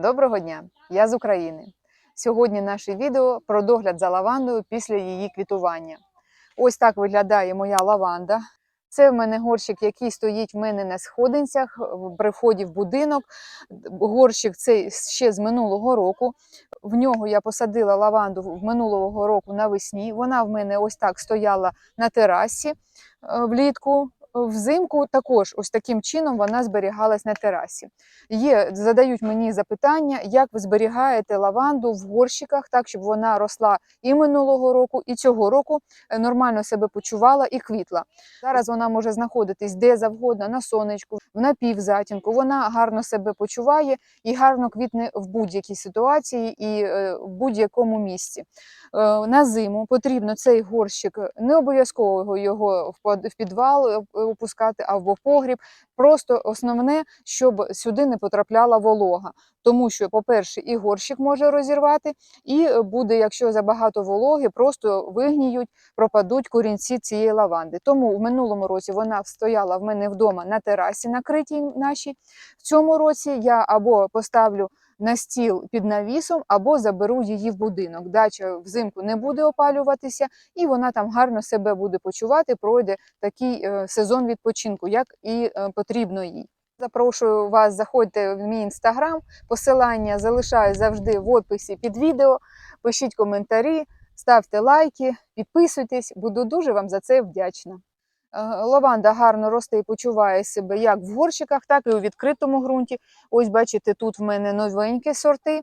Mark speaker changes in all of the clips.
Speaker 1: Доброго дня! Я з України. Сьогодні наше відео про догляд за лавандою після її квітування. Ось так виглядає моя лаванда. Це в мене горщик, який стоїть в мене на сходинцях при вході в будинок. Горщик цей ще з минулого року. В нього я посадила лаванду минулого року навесні. Вона в мене ось так стояла на терасі е, влітку. Взимку також ось таким чином вона зберігалась на терасі. Є, задають мені запитання, як ви зберігаєте лаванду в горщиках, так щоб вона росла і минулого року, і цього року е, нормально себе почувала і квітла. Зараз вона може знаходитись де завгодно, на сонечку, в напівзатінку. Вона гарно себе почуває і гарно квітне в будь-якій ситуації і е, в будь-якому місці. Е, На зиму потрібно цей горщик, не обов'язково його в підвал опускати або в погріб. Просто основне, щоб сюди не потрапляла волога. Тому що, по-перше, і горщик може розірвати, і е, буде, якщо забагато вологи, просто вигніють, пропадуть корінці цієї лаванди. Тому в минулому році вона стояла в мене вдома на терасі накритій нашій. В цьому році я або поставлю на стіл під навісом, або заберу її в будинок. Дача взимку не буде опалюватися, і вона там гарно себе буде почувати, пройде такий е, сезон відпочинку, як і е, потрібно їй. Запрошую вас, заходьте в мій інстаграм. Посилання залишаю завжди в описі під відео. Пишіть коментарі, ставте лайки, підписуйтесь. Буду дуже вам за це вдячна. Е, Лаванда гарно росте і почуває себе як в горщиках, так і у відкритому ґрунті. Ось бачите, тут в мене новенькі сорти.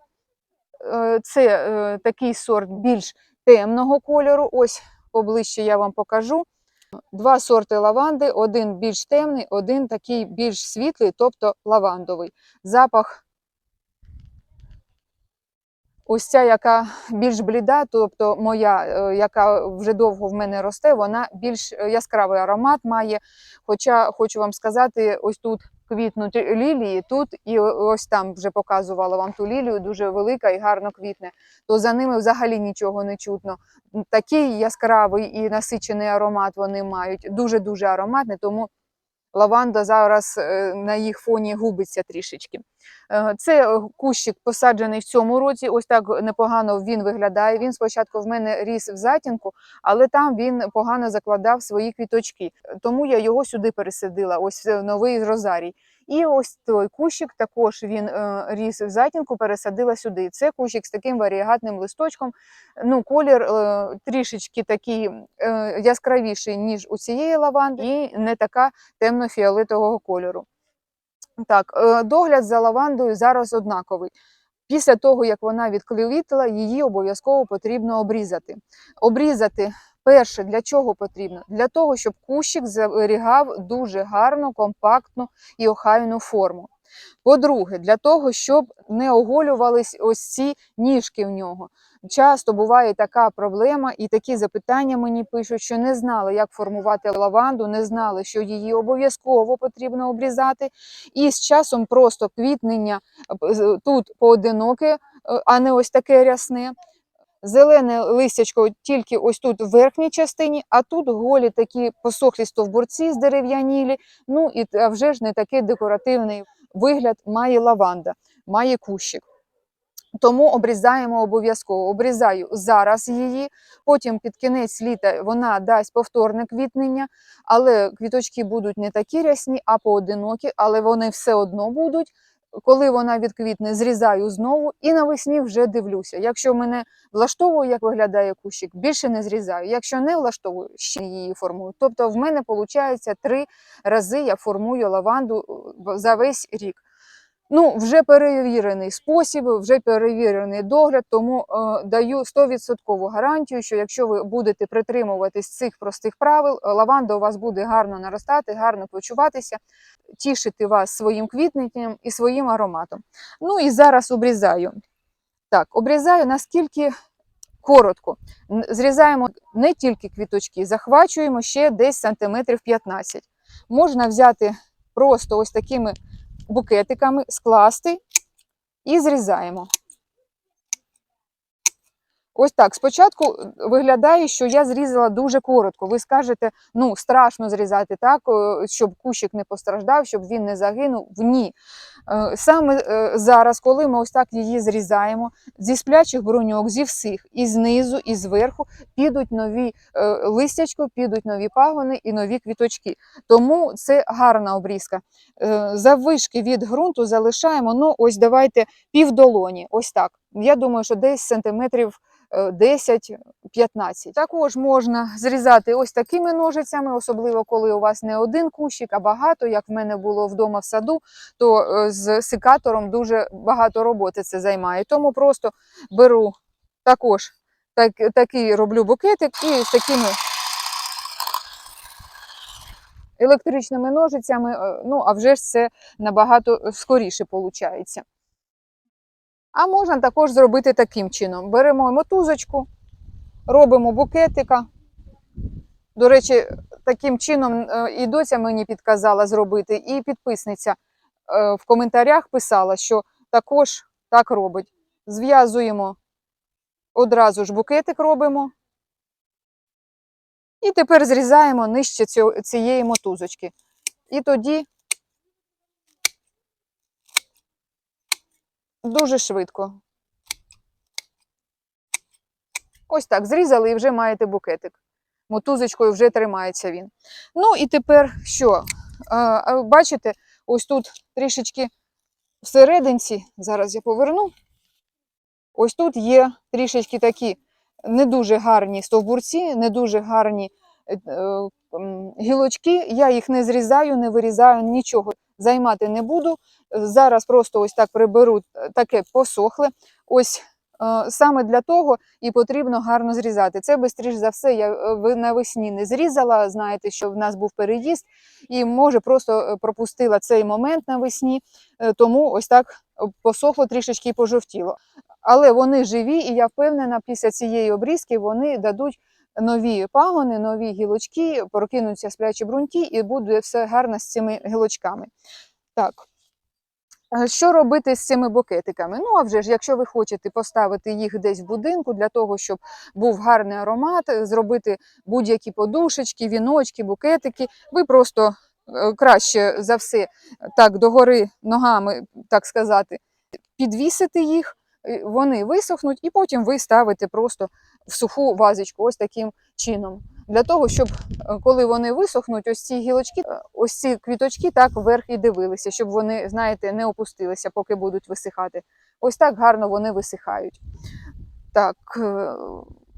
Speaker 1: Е, Це е, такий сорт більш темного кольору. Ось поближче я вам покажу. Два сорти лаванди, один більш темний, один такий більш світлий, тобто лавандовий. Запах ось ця, яка більш бліда, тобто моя, е, яка вже довго в мене росте, вона більш е, яскравий аромат має. Хоча хочу вам сказати, ось тут квітнуть лілії, тут і ось там вже показувала вам ту лілію, дуже велика і гарно квітне, то за ними взагалі нічого не чутно. Такий яскравий і насичений аромат вони мають, дуже-дуже ароматний, тому лаванда зараз е, на їх фоні губиться трішечки. Е, Це е, кущик посаджений в цьому році. Ось так непогано він виглядає. Він спочатку в мене ріс в затінку, але там він погано закладав свої квіточки. Тому я його сюди пересадила. Ось новий розарій. І ось той кущик також він е, ріс в затінку, пересадила сюди. Це кущик з таким варіагатним листочком. Ну, колір е, трішечки такий е, яскравіший, ніж у цієї лаванди, і не така темно-фіолетового кольору. Так, догляд за лавандою зараз однаковий. Після того, як вона відквітла, її обов'язково потрібно обрізати. Обрізати перше для чого потрібно? Для того, щоб кущик зберігав дуже гарну, компактну і охайну форму. По-друге, для того, щоб не оголювались ось ці ніжки в нього. Часто буває така проблема, і такі запитання мені пишуть, що не знали, як формувати лаванду, не знали, що її обов'язково потрібно обрізати. І з часом просто квітнення е, тут поодиноке, е, а не ось таке рясне. Зелене листячко тільки ось тут в верхній частині, а тут голі такі посохлі стовбурці здерев'янілі. Ну і вже ж не такий декоративний вигляд має лаванда, має кущик. Тому обрізаємо обов'язково. Обрізаю зараз її, потім під кінець літа вона дасть повторне квітнення, але квіточки будуть не такі рясні, а поодинокі, але вони все одно будуть. Коли вона відквітне, зрізаю знову і навесні вже дивлюся. Якщо мене влаштовує, як виглядає кущик, більше не зрізаю. Якщо не влаштовую, ще її формую. Тобто в мене виходить три рази я формую лаванду е, за весь рік. Ну, вже перевірений спосіб, вже перевірений догляд, тому е, даю 100% гарантію, що якщо ви будете притримуватись цих простих правил, е, лаванда у вас буде гарно наростати, гарно почуватися, тішити вас своїм квітненням і своїм ароматом. Ну і зараз обрізаю. Так, обрізаю наскільки коротко. Зрізаємо не тільки квіточки, захвачуємо ще десь сантиметрів 15. Можна взяти просто ось такими букетиками, скласти і зрізаємо. Ось так. Спочатку е, виглядає, що я зрізала дуже коротко. Ви скажете, ну страшно зрізати так, е, щоб кущик не постраждав, щоб він не загинув. Ні. Е, Саме зараз, коли ми ось так її зрізаємо, зі сплячих бруньок, зі всіх, і знизу, і зверху підуть нові листячко, підуть нові пагони і нові квіточки. Тому це гарна обрізка. Заввишки від ґрунту залишаємо, ну ось давайте півдолоні, ось так. Я думаю, що десь сантиметрів 10-15. Також можна зрізати ось такими ножицями, особливо коли у вас не один кущик, а багато, як в мене було вдома в саду, то е, з секатором дуже багато роботи це займає. Тому просто беру також так, такий роблю букетик і з такими електричними ножицями, е, ну а вже ж це набагато скоріше виходить. А можна також зробити таким чином: беремо мотузочку, робимо букетика. До речі, таким чином е, і доця мені підказала зробити, і підписниця е, в коментарях писала, що також так робить. Зв'язуємо одразу ж букетик робимо. І тепер зрізаємо нижче цієї мотузочки. І тоді дуже швидко. Ось так, зрізали і вже маєте букетик. Мотузочкою вже тримається він. Ну і тепер що? Бачите, ось тут трішечки всерединці, зараз я поверну. Ось тут є трішечки такі не дуже гарні стовбурці, не дуже гарні е, гілочки. Я їх не зрізаю, не вирізаю, нічого займати не буду. Зараз просто ось так приберу е, таке посохле. Ось е, саме для того і потрібно гарно зрізати. Це бистріш за все, я е, навесні не зрізала. Знаєте, що в нас був переїзд, і може просто пропустила цей момент навесні, тому ось так посохло трішечки і пожовтіло. Але вони живі, і я впевнена, після цієї обрізки вони дадуть нові пагони, нові гілочки, прокинуться сплячі бруньки, і буде все гарно з цими гілочками. Так. Е, Що робити з цими букетиками? Ну, а вже ж, якщо ви хочете поставити їх десь в будинку для того, щоб був гарний аромат, зробити будь-які подушечки, віночки, букетики, ви просто е, краще за все так догори ногами, так сказати, підвісити їх, вони висохнуть, і потім ви ставите просто в суху вазочку, ось таким чином. Для того, щоб е, коли вони висохнуть, ось ці гілочки, е, ось ці квіточки так вверх і дивилися, щоб вони, знаєте, не опустилися, поки будуть висихати. Ось так гарно вони висихають. Так, е,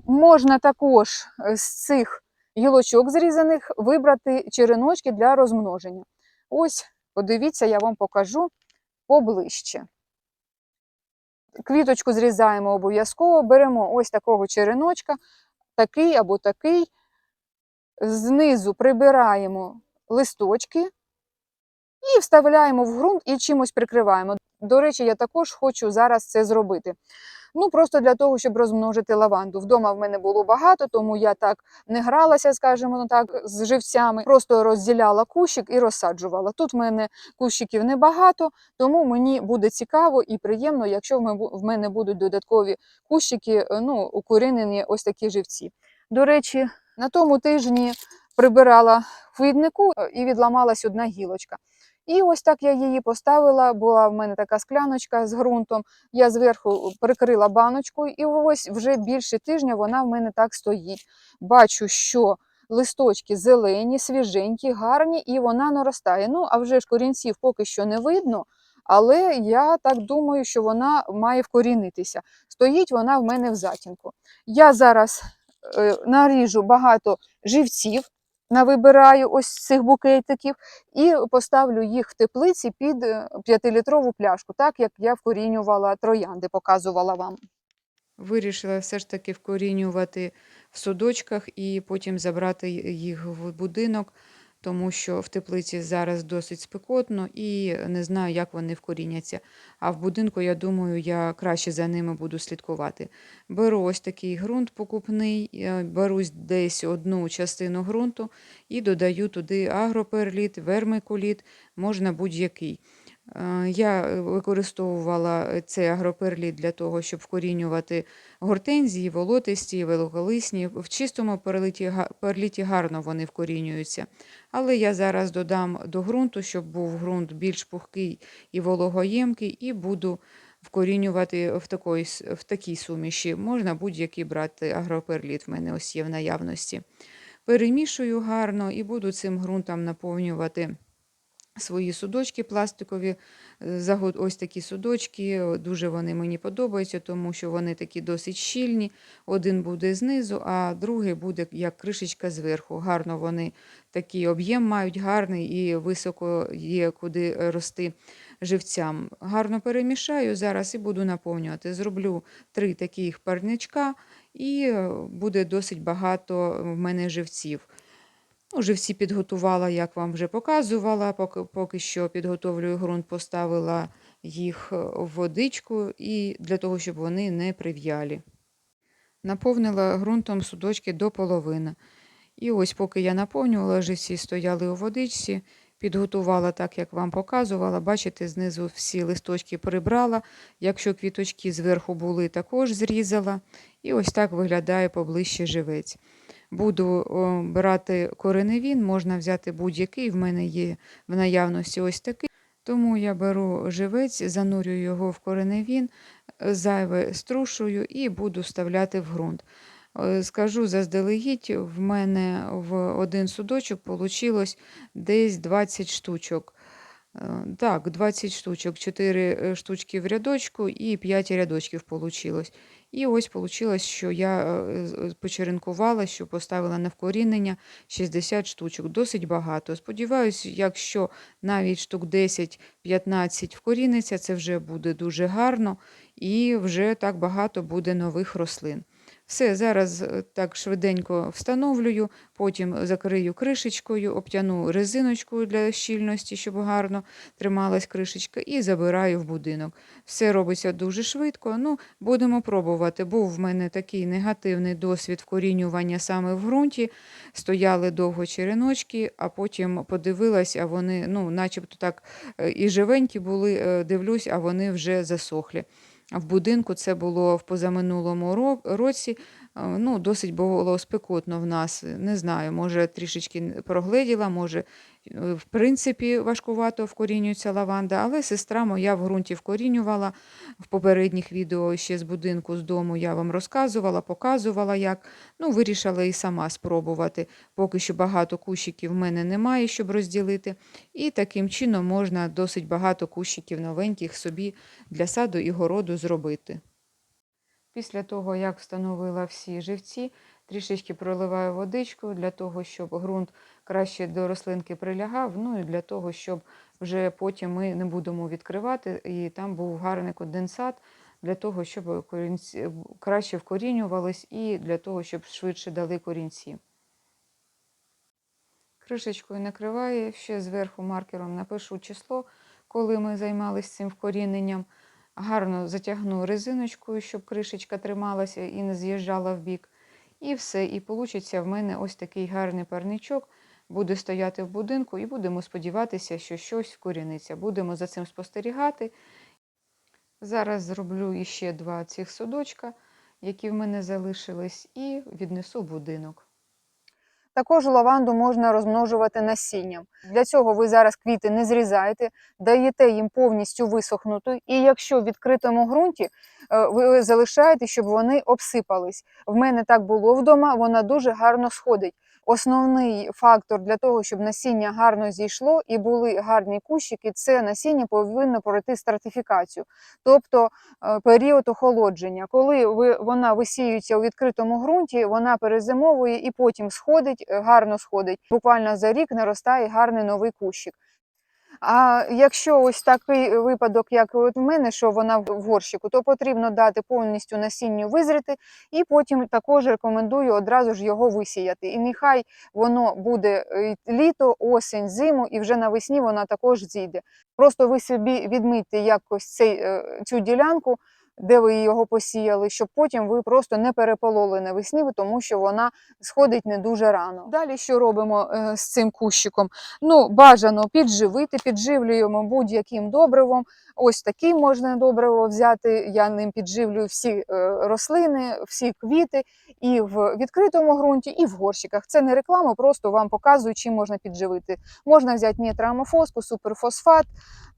Speaker 1: можна також з цих гілочок зрізаних вибрати череночки для розмноження. Ось, подивіться, я вам покажу поближче. Квіточку зрізаємо обов'язково, беремо ось такого череночка, такий або такий. Знизу прибираємо листочки і вставляємо в ґрунт і чимось прикриваємо. До речі, я також хочу зараз це зробити. Ну, просто для того, щоб розмножити лаванду. Вдома в мене було багато, тому я так не гралася, скажімо ну так, з живцями. Просто розділяла кущик і розсаджувала. Тут в мене кущиків небагато, тому мені буде цікаво і приємно, якщо в мене будуть додаткові кущики, е, ну, укорінені ось такі живці. До речі, на тому тижні прибирала квітнику е, і відламалась одна гілочка. І ось так я її поставила. Була в мене така скляночка з ґрунтом. Я зверху прикрила баночкою, і ось вже більше тижня вона в мене так стоїть. Бачу, що листочки зелені, свіженькі, гарні, і вона наростає. Ну, а вже ж корінців поки що не видно. Але я так думаю, що вона має вкорінитися. Стоїть вона в мене в затінку. Я зараз е, наріжу багато живців, навибираю ось цих букетиків і поставлю їх в теплиці під 5-літрову пляшку, так як я вкорінювала троянди, показувала вам.
Speaker 2: Вирішила все ж таки вкорінювати в судочках і потім забрати їх в будинок, тому що в теплиці зараз досить спекотно і не знаю, як вони вкоріняться. А в будинку, я думаю, я краще за ними буду слідкувати. Беру ось такий ґрунт покупний, е, беру десь одну частину ґрунту і додаю туди агроперліт, вермикуліт, можна будь-який. Е, Я е, використовувала е, цей агроперліт для того, щоб вкорінювати гортензії, волотисті, великолисні. В чистому перліті, перліті гарно вони вкорінюються. Але я зараз додам до ґрунту, щоб був ґрунт більш пухкий і вологоємкий, і буду вкорінювати в, такої, в такій суміші. Можна будь-який брати агроперліт, в мене ось є в наявності. Перемішую гарно і буду цим ґрунтом наповнювати свої судочки пластикові. Е, Ось такі судочки, дуже вони мені подобаються, тому що вони такі досить щільні. Один буде знизу, а другий буде як кришечка зверху. Гарно вони такий об'єм мають гарний і високо є куди е, рости живцям. Гарно перемішаю зараз і буду наповнювати. Зроблю три таких парничка, і е, буде досить багато в мене живців. Ну, живці підготувала, як вам вже показувала. Поки, поки що підготовлюю ґрунт, поставила їх е, в водичку і для того, щоб вони не прив'яли. Наповнила ґрунтом судочки до половини. І ось поки я наповнювала, живці стояли у водичці, підготувала так, як вам показувала. Бачите, знизу всі листочки прибрала. Якщо квіточки зверху були, також зрізала. І ось так виглядає поближче живець. Буду брати кореневін, можна взяти будь-який, в мене є в наявності ось такий. Тому я беру живець, занурюю його в кореневін, е, зайве струшую і буду вставляти в ґрунт. Е, Скажу заздалегідь, в мене в один судочок вийшло десь 20 штучок. Е, Так, 20 штучок, 4 штучки в рядочку і 5 рядочків вийшло. І ось вийшло, що я е, почеренкувала, що поставила на вкорінення 60 штучок. Досить багато. Сподіваюсь, якщо навіть штук 10-15 вкоріниться, це вже буде дуже гарно і вже так багато буде нових рослин. Все, зараз е, так швиденько встановлюю, потім закрию кришечкою, обтяну резиночкою для щільності, щоб гарно трималась кришечка, і забираю в будинок. Все робиться дуже швидко. Ну, будемо пробувати. Був в мене такий негативний досвід вкорінювання саме в ґрунті. Стояли довго череночки, а потім подивилась, а вони, ну, начебто так е, і живенькі були, е, дивлюсь, а вони вже засохлі. В будинку це було в позаминулому ро- році. Ну, досить було спекотно в нас. Не знаю, може трішечки прогледіла, може, е, в принципі, важкувато вкорінюється лаванда, але сестра моя в ґрунті вкорінювала. В попередніх відео ще з будинку, з дому я вам розказувала, показувала, як. Ну, вирішила і сама спробувати. Поки що багато кущиків в мене немає, щоб розділити. І таким чином можна досить багато кущиків новеньких собі для саду і городу зробити. Після того, як встановила всі живці, трішечки проливаю водичку для того, щоб ґрунт краще до рослинки прилягав, ну і для того, щоб вже потім ми не будемо відкривати, і там був гарний конденсат для того, щоб корінці краще вкорінювались і для того, щоб швидше дали корінці. Кришечкою накриваю, ще зверху маркером напишу число, коли ми займалися цим вкоріненням. Гарно затягну резиночкою, щоб кришечка трималася і не з'їжджала в бік. І все. І вийде в мене ось такий гарний парничок. Буде стояти в будинку, і будемо сподіватися, що щось вкоріниться. Будемо за цим спостерігати. Зараз зроблю іще два цих судочка, які в мене залишились, і віднесу будинок.
Speaker 1: Також лаванду можна розмножувати насінням. Для цього ви зараз квіти не зрізаєте, даєте їм повністю висохнути, і якщо в відкритому ґрунті е, ви залишаєте, щоб вони обсипались. В мене так було вдома, вона дуже гарно сходить. Основний фактор для того, щоб насіння гарно зійшло і були гарні кущики, це насіння повинно пройти стратифікацію, тобто е, період охолодження. Коли вона висіюється у відкритому ґрунті, вона перезимовує і потім сходить, е, гарно сходить. Буквально за рік наростає гарний новий кущик. А якщо ось такий випадок, як от в мене, що вона в горщику, то потрібно дати повністю насінню визріти, і потім також рекомендую одразу ж його висіяти. І нехай воно буде е, літо, осінь, зиму, і вже навесні вона також зійде. Просто ви собі відмітьте якось цей, е, цю ділянку, де ви його посіяли, щоб потім ви просто не перепололи навесні, тому що вона сходить не дуже рано. Далі що робимо е, з цим кущиком? Ну, бажано підживити, підживлюємо будь-яким добривом. Ось такий можна добриво взяти. Я ним підживлюю всі е, рослини, всі квіти і в відкритому ґрунті, і в горщиках. Це не реклама, просто вам показую, чим можна підживити. Можна взяти нітроамофоску, суперфосфат,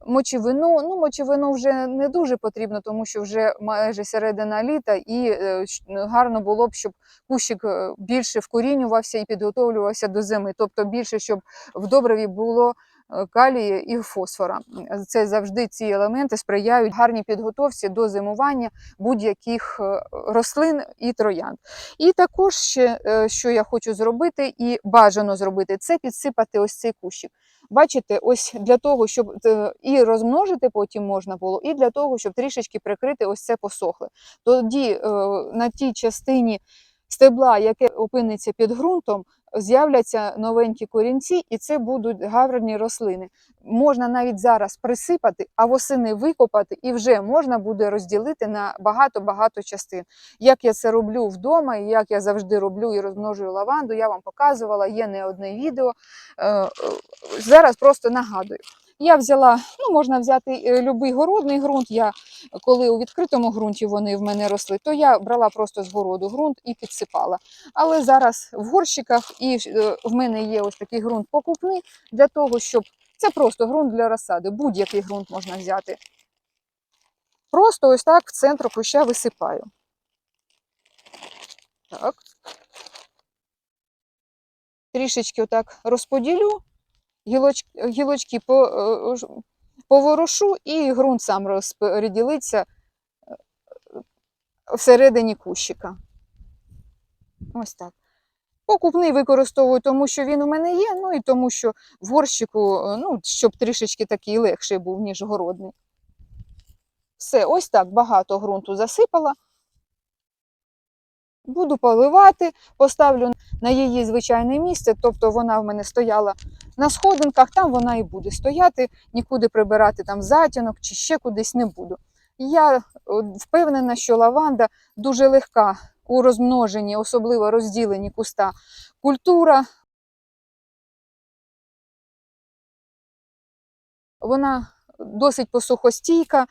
Speaker 1: мочевину. Ну, мочевину вже не дуже потрібно, тому що вже майже середина літа, і е, гарно було б, щоб кущик е, більше вкорінювався і підготовлювався до зими. Тобто більше, щоб в добриві було е, калія і фосфора. Це завжди ці елементи сприяють гарній підготовці до зимування будь-яких е, рослин і троянд. І також ще, е, що я хочу зробити, і бажано зробити, це підсипати ось цей кущик. Бачите, ось для того, щоб і розмножити потім можна було, і для того, щоб трішечки прикрити ось це посохле. Тоді на тій частині стебла, яке опиниться під ґрунтом, з'являться новенькі корінці, і це будуть гарні рослини. Можна навіть зараз присипати, а восени викопати, і вже можна буде розділити на багато-багато частин. Як я це роблю вдома, і як я завжди роблю і розмножую лаванду, я вам показувала, є не одне відео. Е, е, Зараз просто нагадую. Я взяла, ну можна взяти е, любий городний ґрунт. Я коли у відкритому ґрунті вони в мене росли, то я брала просто з городу ґрунт і підсипала. Але зараз в горщиках і е, в мене є ось такий ґрунт покупний для того, щоб це просто ґрунт для розсади. Будь-який ґрунт можна взяти. Просто ось так в центр куща висипаю. Так. Трішечки отак розподілю, гілоч, гілочки по, е, поворошу, і ґрунт сам розподілиться е, всередині кущика. Ось так. Покупний використовую, тому що він у мене є, ну і тому що в горщику, е, ну, щоб трішечки такий легший був, ніж городний. Все, ось так багато ґрунту засипала. Буду поливати, поставлю на її звичайне місце, тобто вона в мене стояла на сходинках, там вона і буде стояти, нікуди прибирати там затінок чи ще кудись не буду. Я е, впевнена, що лаванда дуже легка у розмноженні, особливо розділенні куста культура. Вона досить посухостійка,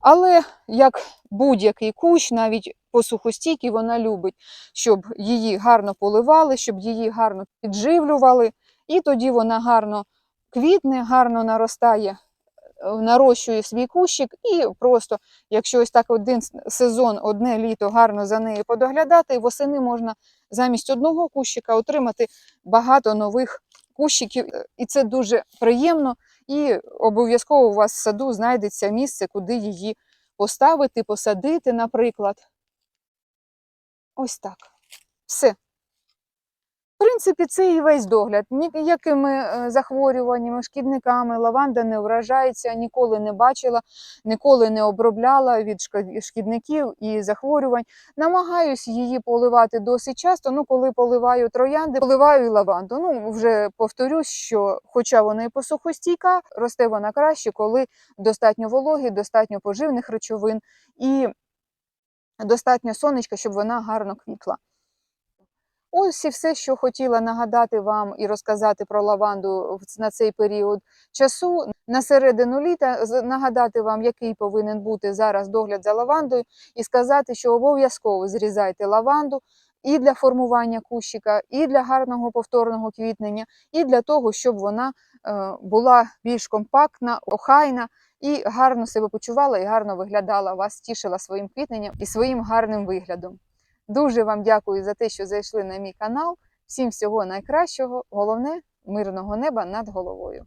Speaker 1: але як будь-який кущ, навіть посухостійкий, вона любить, щоб її гарно поливали, щоб її гарно підживлювали, і тоді вона гарно квітне, гарно наростає, е, нарощує свій кущик, і просто, якщо ось так один сезон, одне літо гарно за нею подоглядати, восени можна замість одного кущика отримати багато нових кущиків, е, і це дуже приємно. І обов'язково у вас в саду знайдеться місце, куди її поставити, посадити, наприклад. Ось так. Все. В принципі, це і весь догляд. Ніякими е, захворюваннями, шкідниками лаванда не вражається, ніколи не бачила, ніколи не обробляла від шкідників і захворювань. Намагаюсь її поливати досить часто. Ну, коли поливаю троянди, поливаю і лаванду. Ну, вже повторюсь, що хоча вона і посухостійка, росте вона краще, коли достатньо вологи, достатньо поживних речовин і достатньо сонечка, щоб вона гарно квітла. Ось і все, що хотіла нагадати вам і розказати про лаванду на цей період часу. На середину літа нагадати вам, який повинен бути зараз догляд за лавандою, і сказати, що обов'язково зрізайте лаванду і для формування кущика, і для гарного повторного квітнення, і для того, щоб вона е, була більш компактна, охайна і гарно себе почувала і гарно виглядала, вас тішила своїм квітненням і своїм гарним виглядом. Дуже вам дякую за те, що зайшли на мій канал. Всім всього найкращого. Головне мирного неба над головою.